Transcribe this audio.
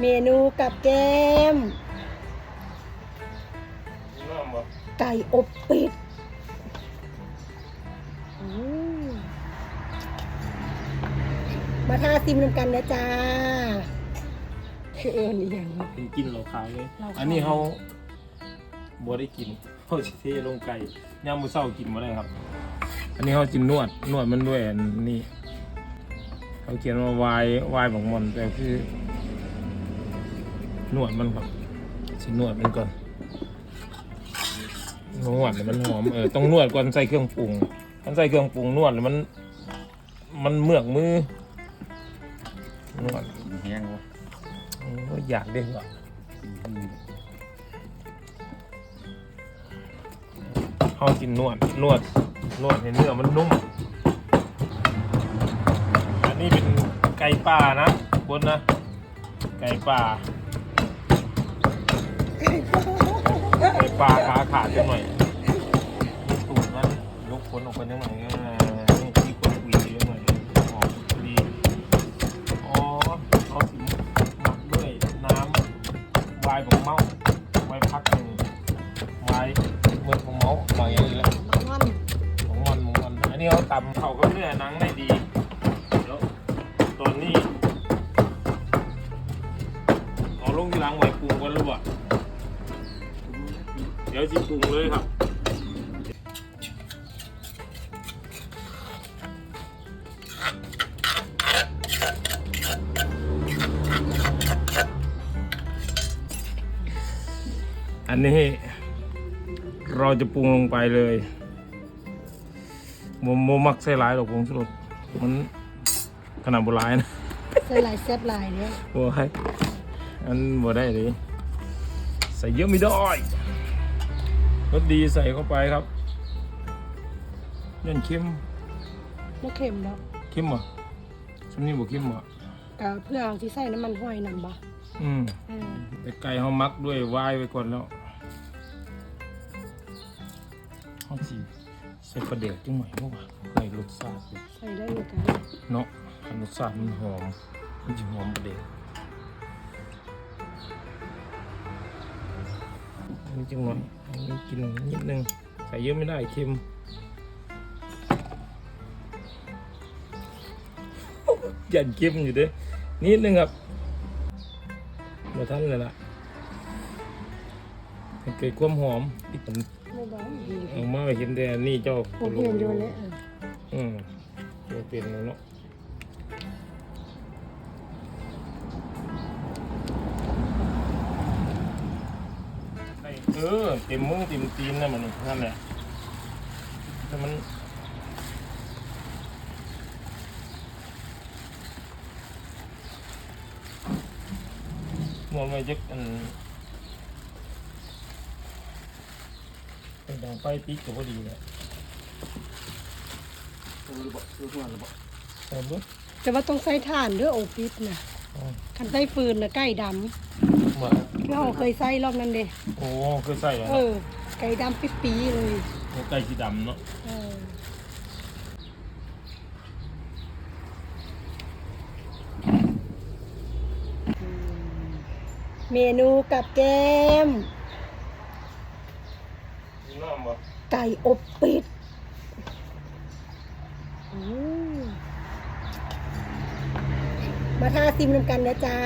เมนูกับแก้มน้ำบ่ไก่อบปิดอืมมาทาซิมนำกันนะจ้าคือเอิญอีหยังวะเป็นกินเราขายเลยเราขายอันนี้เขาบัได้กินเขาสิเทลงไก่ย่ามมือเศร้ากินมาได้ครับ อันนี้เขาจินนวดนวดมันด้วยอันนี้เขาเขียนว่าวายวายของมันแต่คือ นวดมันครับสินวดมันก่อนนวดมันหอมเออต้องนวดก่อนใส่เครื่องปรุงมันใส่เครื่องปรุงนวดแล้วมัน มันเมือกมือนวดแห้งวะอยอยากเด้งว่ะเขากินนวดนวดนวดให้เนื้อมันนุ่มอันนี้เป็นไก่ป่านะบนนะไก่ป่า ไก่ป่าขาขาดจังหน่อยตูดมันยกคนออกไปจังหน่อยนี่ที่คนคุยจังหน่อยหอมดีอ๋อเขาถึงหมักด้วยน้ำวายของเมาไว้พักหนึ่งวายเมือของเมาหน่อยอย่างนี้แหละงอนของมันของมันอันนี้เขาตำเขาก็เนื้อหนังได้ดีเดี๋ยวตอนนี้เอาลงที่ล้างไว้ปรุงกันหรือเปล่า ดี๋ยวจิปรุงเลยครับอันนี้เราจะปรุงลงไปเลยโมโมมักใส่หลายหรอกผงชูรสมันขนาดโบราณนะใส่ลายแซ่บลายเนี่ยโอ้ยอันบ่ได้เลยใส่เยอะไม่ได้ รสดีใส่เข้าไปครับยันเข้มบ่เค็มดอกเข้มเหรอะช่วงนี้บ่เข้มเหรอะก็เพื่อเอาที่ใส่น้ำมันห้อยนำบ่อืมเออแต่ไก่เขามักด้วยวายไว้ก่อนแล้วเขาจีใส่ประเดี๋ยวจังหน่อยเพราะว่าเพื่อให้รสชาติใส่ได้เหมือนกันเนาะให้รสชาติมันหอมมันจะหอมประเดี๋ยว นนี้จังหน่อยอันนี้กินนิดนึงใส่เยอะไม่ได้เค็มยันเค็มอยู่เด้อนิดนึงครับมาทันเลยล่ะให้เกิดความหอมที่ผมบ่บ่ดีออกมาเห็นแต่อันนี่เจ้าผมเห็นอยู่เลยเอออืมเดี๋ยวเปลี่ยนแล้วเนาะ เออเต็มมือเต็มตีนนะมันนั่นแหละแต่มันมวนไปจักอันเป็นดังไฟติดก็พอดีเลยรู้หรือเปล่ารู้หัวหรือเปล่าใส่เบิดแต่ว่าต้องใส่ถ่านเด้อโอปิดน่ะอ๋อคันใส่ฟืนน่ะไก่ดำ มาคือเฮาเคยใส่รอบนั้นเด้โอ้คือใส่เหรอเออ ไก่ดำปิ๊ปีๆเลยโอ้ไก่สีดำเนาะเออเมนูกับแก้มมีน้ำบ่ไก่อบปิดอืมมาทาซิมนำกันนะจ้า